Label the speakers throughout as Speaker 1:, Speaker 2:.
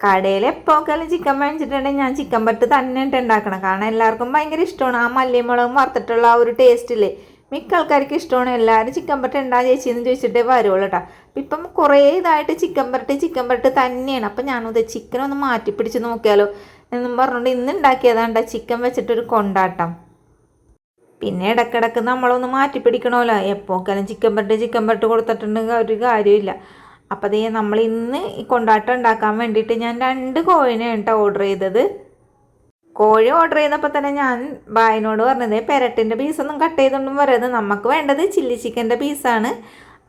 Speaker 1: കടയിൽ എപ്പോഴൊക്കെ ചിക്കൻ മേടിച്ചിട്ടുണ്ടെങ്കിൽ ഞാൻ ചിക്കൻ പറ്റ് തന്നെ ഇട്ട് ഉണ്ടാക്കണം. കാരണം എല്ലാവർക്കും ഭയങ്കര ഇഷ്ടമാണ്. ആ മല്ലിമുളകും വറുത്തിട്ടുള്ള ആ ഒരു ടേസ്റ്റില്ലേ മിക്ക ആൾക്കാർക്ക് ഇഷ്ടമാണ്. എല്ലാവരും ചിക്കൻ പറ്റ് ഉണ്ടാ ചേച്ചി എന്ന് ചോദിച്ചിട്ടേ വരുള്ളൂ കേട്ടോ. അപ്പം ഇപ്പം കുറേ ഇതായിട്ട് ചിക്കൻ പരട്ട് ചിക്കൻ പരട്ട് തന്നെയാണ്. അപ്പം ഞാനത് ചിക്കൻ ഒന്ന് മാറ്റി പിടിച്ച് നോക്കിയാലോ എന്നും പറഞ്ഞുകൊണ്ട് ഇന്ന് ഉണ്ടാക്കിയതാണ്ട ചിക്കൻ വെച്ചിട്ടൊരു കൊണ്ടാട്ടം. പിന്നെ ഇടക്കിടക്ക് നമ്മളൊന്ന് മാറ്റി പിടിക്കണമല്ലോ. എപ്പോക്കാലും ചിക്കൻ പരട്ട് ചിക്കൻ പരട്ട് കൊടുത്തിട്ടുണ്ടെങ്കിൽ ഒരു കാര്യമില്ല അപ്പോൾ അതേ നമ്മൾ ഇന്ന് ഈ കൊണ്ടാട്ടം ഉണ്ടാക്കാൻ വേണ്ടിയിട്ട് ഞാൻ രണ്ട് കോഴിനെ കേട്ടോ ഓർഡർ ചെയ്തത്. കോഴി ഓർഡർ ചെയ്തപ്പോൾ തന്നെ ഞാൻ ബായനോട് പറഞ്ഞത് പെരട്ടിന്റെ പീസൊന്നും കട്ട് ചെയ്തൊന്നും വരരുത്. നമുക്ക് വേണ്ടത് ചില്ലി ചിക്കന്റെ പീസാണ്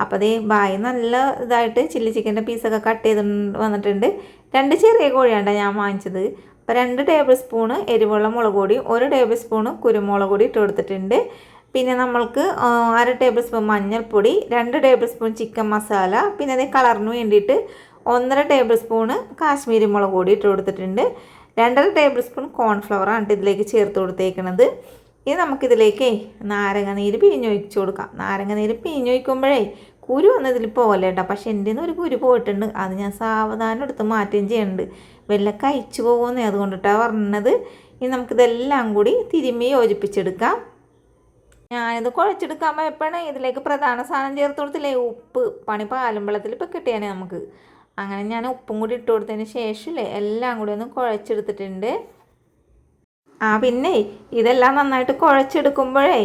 Speaker 1: അപ്പോൾ അതേ ബായി നല്ല ഇതായിട്ട് ചില്ലി ചിക്കന്റെ പീസൊക്കെ കട്ട് ചെയ്ത് വന്നിട്ടുണ്ട്. രണ്ട് ചെറിയ കോഴിയാണ് ഞാൻ വാങ്ങിച്ചത്. അപ്പോൾ രണ്ട് ടേബിൾ സ്പൂണ് എരിവുള്ള മുളക് പൊടി ഒരു ടേബിൾ സ്പൂണ് കുരുമുളക് പൊടി ഇട്ട് കൊടുത്തിട്ടുണ്ട്. പിന്നെ നമ്മൾക്ക് അര ടേബിൾ സ്പൂൺ മഞ്ഞൾപ്പൊടി രണ്ട് ടേബിൾ സ്പൂൺ ചിക്കൻ മസാല പിന്നെ അതിന് കളറിന് വേണ്ടിയിട്ട് ഒന്നര ടേബിൾ സ്പൂണ് കാശ്മീരി മുളക് പൊടി ഇട്ട് കൊടുത്തിട്ടുണ്ട്. രണ്ടര ടേബിൾ സ്പൂൺ കോൺഫ്ലവറാണ് ഇതിലേക്ക് ചേർത്ത് കൊടുത്തേക്കണത്. ഇനി നമുക്കിതിലേക്ക് നാരങ്ങ നീര് പിഴിഞ്ഞൊഴിച്ച് കൊടുക്കാം. നാരങ്ങ നീര് പിഴിഞ്ഞൊഴിക്കുമ്പോഴേ കുരു വന്നതിൽ പോകല്ലേ കേട്ടോ പക്ഷെ എന്റെ നിന്ന് ഒരു കുരു പോയിട്ടുണ്ട്. അത് ഞാൻ സാവധാനം എടുത്ത് മാറ്റുകയും ചെയ്യുന്നുണ്ട്. വല്ല കഴിച്ചു പോകുമെന്നേ അതുകൊണ്ടിട്ടാണ് പറഞ്ഞത്. ഇനി നമുക്കിതെല്ലാം കൂടി തിരുമ്മി യോജിപ്പിച്ചെടുക്കാം. ഞാനിത് കുഴച്ചെടുക്കാൻ പോയപ്പോഴാണ് ഇതിലേക്ക് പ്രധാന സാധനം ചേർത്ത് കൊടുത്തില്ലേ? ഉപ്പ് പണി പാലും വെള്ളത്തിൽ ഇപ്പം കിട്ടിയാനേ നമുക്ക്. അങ്ങനെ ഞാൻ ഉപ്പും കൂടി ഇട്ട് കൊടുത്തതിന് ശേഷമില്ലേ എല്ലാം കൂടി ഒന്ന് കുഴച്ചെടുത്തിട്ടുണ്ട്. ആ പിന്നെ ഇതെല്ലാം നന്നായിട്ട് കുഴച്ചെടുക്കുമ്പോഴേ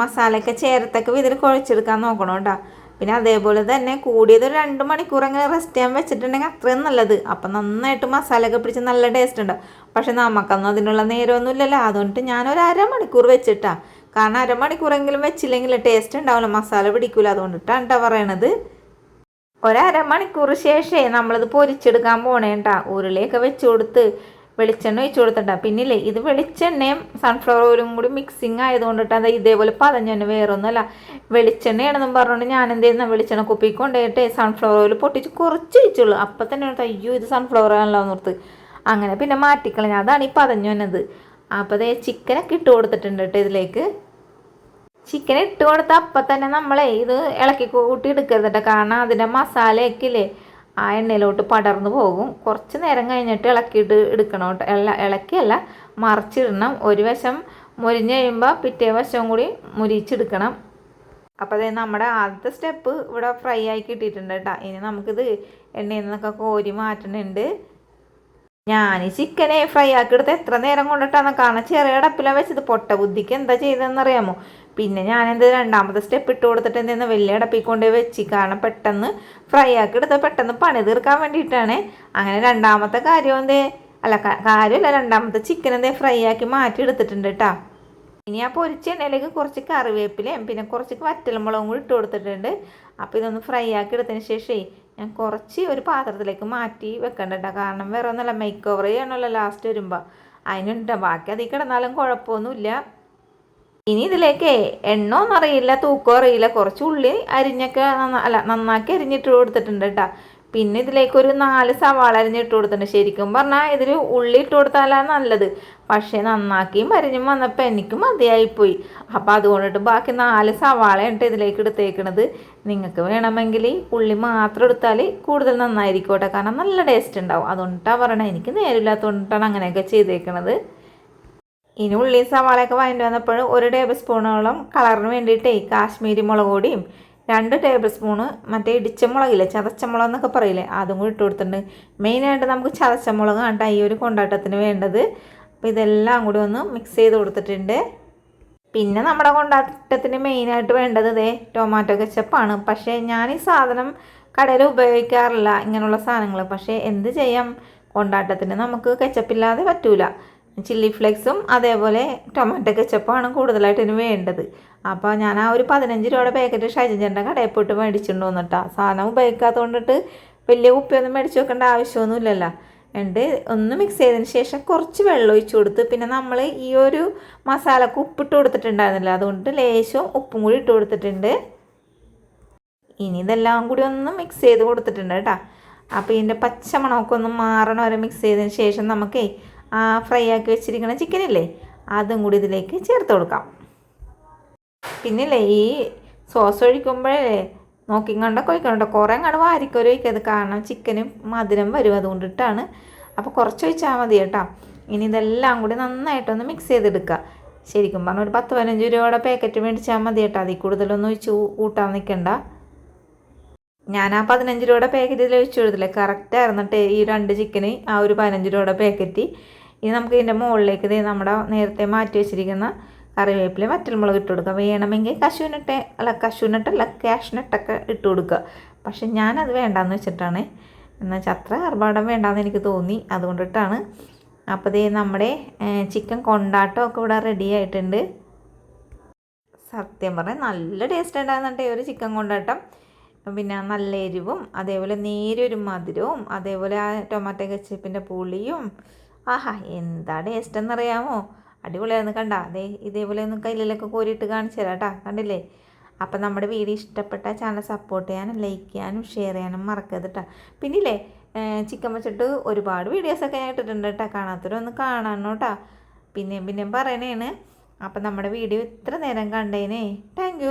Speaker 1: മസാലയൊക്കെ ചേരത്തൊക്കെ ഇതിൽ കുഴച്ചെടുക്കാൻ നോക്കണം കേട്ടോ. പിന്നെ അതേപോലെ തന്നെ കൂടിയത് ഒരു രണ്ട് മണിക്കൂറെങ്കിലും റെസ്റ്റ് ചെയ്യാൻ വെച്ചിട്ടുണ്ടെങ്കിൽ അത്രയും നല്ലത്. അപ്പം നന്നായിട്ട് മസാലയൊക്കെ പിടിച്ച് നല്ല ടേസ്റ്റ് ഉണ്ടാവും പക്ഷെ നമുക്കൊന്നും അതിനുള്ള നേരമൊന്നും ഇല്ലല്ലോ അതുകൊണ്ട് ഞാൻ ഒരു അരമണിക്കൂർ വെച്ചിട്ടാ കാരണം അരമണിക്കൂറെങ്കിലും വെച്ചില്ലെങ്കിൽ ടേസ്റ്റ് ഉണ്ടാവില്ല. മസാല പിടിക്കൂല. അതുകൊണ്ടിട്ടാണ് കേട്ടോ പറയണത്. ഒരമണിക്കൂർ ശേഷമേ നമ്മളിത് പൊരിച്ചെടുക്കാൻ പോണേണ്ട ഉരുളിയൊക്കെ വെച്ച് കൊടുത്ത് വെളിച്ചെണ്ണ ഒഴിച്ചു കൊടുത്തിട്ടാ പിന്നില്ലേ ഇത് വെളിച്ചെണ്ണയും സൺഫ്ലവർ ഓയിലും കൂടി മിക്സിങ് ആയതുകൊണ്ടിട്ട് അത് ഇതേപോലെ പതഞ്ഞെണ്ണ വേറൊന്നുമല്ല. വെളിച്ചെണ്ണയാണെന്നും പറഞ്ഞുകൊണ്ട് ഞാൻ എന്ത് ചെയ്യുന്ന വെളിച്ചെണ്ണ കുപ്പി കൊണ്ടുപോയിട്ട് സൺഫ്ലവർ ഓയിൽ പൊട്ടിച്ച് കുറച്ച് ഒഴിച്ചുള്ളൂ. അപ്പം തന്നെ അയ്യോ ഇത് സൺഫ്ലവർ ആണല്ലോ എന്നോർത്ത്. അങ്ങനെ പിന്നെ മാറ്റിക്കളഞ്ഞ. അതാണ് ഈ പതഞ്ഞു അപ്പോൾ അതേ ചിക്കനൊക്കെ ഇട്ട് കൊടുത്തിട്ടുണ്ട് കേട്ടോ ഇതിലേക്ക്. ചിക്കൻ ഇട്ട് കൊടുത്ത അപ്പം തന്നെ നമ്മളെ ഇത് ഇളക്കി കൂട്ടി എടുക്കരുത് കേട്ടോ കാരണം അതിന്റെ മസാലയൊക്കെയില്ലേ ആ എണ്ണയിലോട്ട് പടർന്നു പോകും. കുറച്ച് നേരം കഴിഞ്ഞിട്ട് ഇളക്കിയിട്ട് എടുക്കണം കേട്ടോ ഇള ഇളക്കിയല്ല മറിച്ചിടണം. ഒരു വശം മുരിഞ്ഞ് കഴിയുമ്പോൾ പിറ്റേ വശവും കൂടി മുരിച്ചെടുക്കണം. അപ്പോൾ അതായത് നമ്മുടെ ആദ്യത്തെ സ്റ്റെപ്പ് ഇവിടെ ഫ്രൈ ആയി കിട്ടിയിട്ടുണ്ട് കേട്ടോ ഇനി നമുക്കിത് എണ്ണയിൽ നിന്നൊക്കെ കോരി മാറ്റണുണ്ട്. ഞാൻ ചിക്കനെ ഫ്രൈ ആക്കി എടുത്ത് എത്ര നേരം കൊണ്ടിട്ടാണ് കാരണം ചെറിയ അടപ്പിലാണ് വെച്ചത്. പൊട്ട ബുദ്ധിക്ക് എന്താ ചെയ്തതെന്ന് അറിയാമോ പിന്നെ ഞാൻ എന്ത് രണ്ടാമത്തെ സ്റ്റെപ്പ് ഇട്ട് കൊടുത്തിട്ട് എന്തെന്ന് വലിയ അടപ്പിൽ കൊണ്ടുപോയി വെച്ച്. കാരണം പെട്ടെന്ന് ഫ്രൈ ആക്കി എടുത്താൽ പെട്ടെന്ന് പണി തീർക്കാൻ വേണ്ടിയിട്ടാണ്. അങ്ങനെ രണ്ടാമത്തെ കാര്യം എന്തേ? അല്ല കാര്യമല്ല രണ്ടാമത്തെ ചിക്കൻ എന്തേ ഫ്രൈ ആക്കി മാറ്റി എടുത്തിട്ടുണ്ട് കേട്ടോ ഇനി ആ പൊരിച്ച എണ്ണയിലേക്ക് കുറച്ച് കറിവേപ്പിലയും പിന്നെ കുറച്ച് വറ്റൽമുളകും കൂടി ഇട്ട് കൊടുത്തിട്ടുണ്ട്. അപ്പോൾ ഇതൊന്ന് ഫ്രൈ ആക്കി എടുത്തതിന് ശേഷമേ ഞാൻ കുറച്ച് ഒരു പാത്രത്തിലേക്ക് മാറ്റി വെക്കണ്ട കാരണം വേറെ ഒന്നുമല്ല മേക്ക് ഓവർ ചെയ്യണമല്ലോ ലാസ്റ്റ് വരുമ്പോൾ അതിനുണ്ട്. ബാക്കി അതിൽ കിടന്നാലും കുഴപ്പമൊന്നുമില്ല. ഇനി ഇതിലേക്ക് എണ്ണോന്നും അറിയില്ല തൂക്കം അറിയില്ല. കുറച്ച് ഉള്ളി അരിഞ്ഞൊക്കെ അല്ല നന്നാക്കി അരിഞ്ഞിട്ട് കൊടുത്തിട്ടുണ്ട് കേട്ടോ. പിന്നെ ഇതിലേക്ക് ഒരു നാല് സവാള അരിഞ്ഞിട്ട് കൊടുത്തിട്ടുണ്ട്. ശരിക്കും പറഞ്ഞാൽ ഇതിൽ ഉള്ളി ഇട്ട് കൊടുത്താലാണ് നല്ലത്. പക്ഷേ നന്നാക്കിയും അരിഞ്ഞും വന്നപ്പോൾ എനിക്ക് മതിയായിപ്പോയി. അപ്പോൾ അതുകൊണ്ടിട്ട് ബാക്കി നാല് സവാളയാണ് ഇതിലേക്ക് എടുത്തേക്കണത്. നിങ്ങൾക്ക് വേണമെങ്കിൽ ഉള്ളി മാത്രം എടുത്താൽ കൂടുതൽ നന്നായിരിക്കോട്ടെ കാരണം നല്ല ടേസ്റ്റ് ഉണ്ടാവും. അതുകൊണ്ടിട്ടാണ് പറയണത് എനിക്ക് നേരില്ലാത്തതുകൊണ്ടിട്ടാണ് അങ്ങനെയൊക്കെ ചെയ്തേക്കണത്. ഇനി ഉള്ളി സവാളയൊക്കെ വാങ്ങിട്ട് വന്നപ്പോൾ ഒരു ടേബിൾ സ്പൂണോളം കളറിന് വേണ്ടിയിട്ടേ കാശ്മീരി മുളക് പൊടിയും രണ്ട് ടേബിൾ സ്പൂണ് മറ്റേ ഇടിച്ച മുളകില്ലേ ചതച്ച മുളക് എന്നൊക്കെ പറയില്ലേ അതും കൂടി ഇട്ട് കൊടുത്തിട്ടുണ്ട്. മെയിനായിട്ട് നമുക്ക് ചതച്ച മുളക് കണ്ട ഈ ഒരു കൊണ്ടാട്ടത്തിന് വേണ്ടത്. അപ്പോൾ ഇതെല്ലാം കൂടി ഒന്ന് മിക്സ് ചെയ്ത് കൊടുത്തിട്ടുണ്ട്. പിന്നെ നമ്മുടെ കൊണ്ടാട്ടത്തിന് മെയിനായിട്ട് വേണ്ടത് ഇതേ ടൊമാറ്റോ കെച്ചപ്പാണ് പക്ഷേ ഞാൻ ഈ സാധനം കടയിൽ ഉപയോഗിക്കാറില്ല ഇങ്ങനെയുള്ള സാധനങ്ങൾ. പക്ഷേ എന്ത് ചെയ്യാം? കൊണ്ടാട്ടത്തിന് നമുക്ക് കെച്ചപ്പില്ലാതെ പറ്റൂല. ചില്ലി ഫ്ലേക്സും അതേപോലെ ടൊമാറ്റോ കെച്ചപ്പാണ് കൂടുതലായിട്ട് ഇതിന് വേണ്ടത്. അപ്പോൾ ഞാൻ ആ ഒരു പതിനഞ്ച് രൂപയുടെ പാക്കറ്റ് ഷൈജന്റെ കടയിൽ പോയിട്ട് മേടിച്ചിട്ട് വന്നിട്ടാ. സാധനം ഉപയോഗിക്കാത്തത് കൊണ്ടിട്ട് വലിയ കുപ്പിയൊന്നും മേടിച്ച് വെക്കേണ്ട ആവശ്യമൊന്നുമില്ലല്ലോ. ഉണ്ട് ഒന്ന് മിക്സ് ചെയ്തതിന് ശേഷം കുറച്ച് വെള്ളം ഒഴിച്ച് കൊടുത്ത് പിന്നെ നമ്മൾ ഈ ഒരു മസാലക്ക് ഉപ്പിട്ട് കൊടുത്തിട്ടുണ്ടായിരുന്നില്ല. അതുകൊണ്ട് ലേശം ഉപ്പും കൂടി ഇട്ട് കൊടുത്തിട്ടുണ്ട്. ഇനി ഇതെല്ലാം കൂടി ഒന്ന് മിക്സ് ചെയ്ത് കൊടുത്തിട്ടുണ്ട് കേട്ടോ. അപ്പോൾ ഇതിന്റെ പച്ചമണമൊക്കെ ഒന്ന് മാറണം വരെ മിക്സ് ചെയ്തതിന് ശേഷം നമുക്കേ ഫ്രൈ ആക്കി വെച്ചിരിക്കുന്ന ചിക്കനില്ലേ? അതും കൂടി ഇതിലേക്ക് ചേർത്ത് കൊടുക്കാം. പിന്നില്ലേ ഈ സോസ് ഒഴിക്കുമ്പോഴേ നോക്കിങ്ങണ്ട കൊയ്ക്കണ്ട കുറേ അങ്ങോട്ട് വാരിക്കൊരു ഒഴിക്കത് കാരണം ചിക്കനും മധുരം വരും അതുകൊണ്ടിട്ടാണ്. അപ്പോൾ കുറച്ച് ഒഴിച്ചാൽ മതി കേട്ടോ. ഇനി ഇതെല്ലാം കൂടി നന്നായിട്ടൊന്ന് മിക്സ് ചെയ്തെടുക്കുക. ശരിക്കും പറഞ്ഞാൽ ഒരു പത്ത് പതിനഞ്ച് രൂപയുടെ പാക്കറ്റ് മേടിച്ചാൽ മതി കേട്ടോ. അതിൽ കൂടുതലൊന്നും ഒഴിച്ച് കൂട്ടാൻ നിൽക്കണ്ട ഞാൻ ആ പതിനഞ്ച് രൂപയുടെ പാക്കറ്റിൽ വെച്ച് കൊടുത്തില്ലേ? കറക്റ്റ് ആയിരുന്നിട്ട് ഈ രണ്ട് ചിക്കന് ആ ഒരു പതിനഞ്ച് രൂപയുടെ പാക്കറ്റ് ഇനി നമുക്ക് ഇതിന്റെ മുകളിലേക്ക് നമ്മുടെ നേരത്തെ മാറ്റി വെച്ചിരിക്കുന്ന കറിവേപ്പില വറ്റൽമുളക് ഇട്ട് കൊടുക്കുക വേണമെങ്കിൽ കശുവിനിട്ട് അല്ല കശുവിനിട്ടല്ല ക്യാഷിനിട്ടൊക്കെ ഇട്ട് കൊടുക്കുക. പക്ഷെ ഞാനത് വേണ്ടാന്ന് വെച്ചിട്ടാണ്. എന്നുവെച്ചാൽ അത്ര ആർഭാടം വേണ്ടാന്ന് എനിക്ക് തോന്നി. അതുകൊണ്ടിട്ടാണ്. അപ്പോൾ ദേ നമ്മുടെ ചിക്കൻ കൊണ്ടാട്ടമൊക്കെ ഇവിടെ റെഡി ആയിട്ടുണ്ട്. സത്യം പറഞ്ഞാൽ നല്ല ടേസ്റ്റ് ഉണ്ടായിരുന്നിട്ട് ഒരു ചിക്കൻ കൊണ്ടാട്ടം. പിന്നെ നല്ല എരിവും അതേപോലെ നേരൊരു മധുരവും അതേപോലെ ആ ടൊമാറ്റോ കച്ചപ്പിന്റെ പുളിയും. ആഹാ എന്താ ടേസ്റ്റ് എന്നറിയാമോ? അടിപൊളിയായിരുന്നു കണ്ട. അതേ ഇതേപോലെ ഒന്ന് കയ്യിലൊക്കെ കോരിയിട്ട് കാണിച്ചു തരാം കേട്ടോ കണ്ടില്ലേ? അപ്പം നമ്മുടെ വീഡിയോ ഇഷ്ടപ്പെട്ട ചാനൽ സപ്പോർട്ട് ചെയ്യാനും ലൈക്ക് ചെയ്യാനും ഷെയർ ചെയ്യാനും മറക്കരുത് കേട്ടോ പിന്നില്ലേ ചിക്കൻ വെച്ചിട്ട് ഒരുപാട് വീഡിയോസൊക്കെ ഞാൻ ഇട്ടിട്ടുണ്ട് കേട്ടോ കാണാത്തവരൊന്ന് കാണാനോ കേട്ടോ പിന്നെയും പിന്നെയും പറയണേണ്. അപ്പം നമ്മുടെ വീഡിയോ ഇത്ര നേരം കണ്ടേനേ. താങ്ക്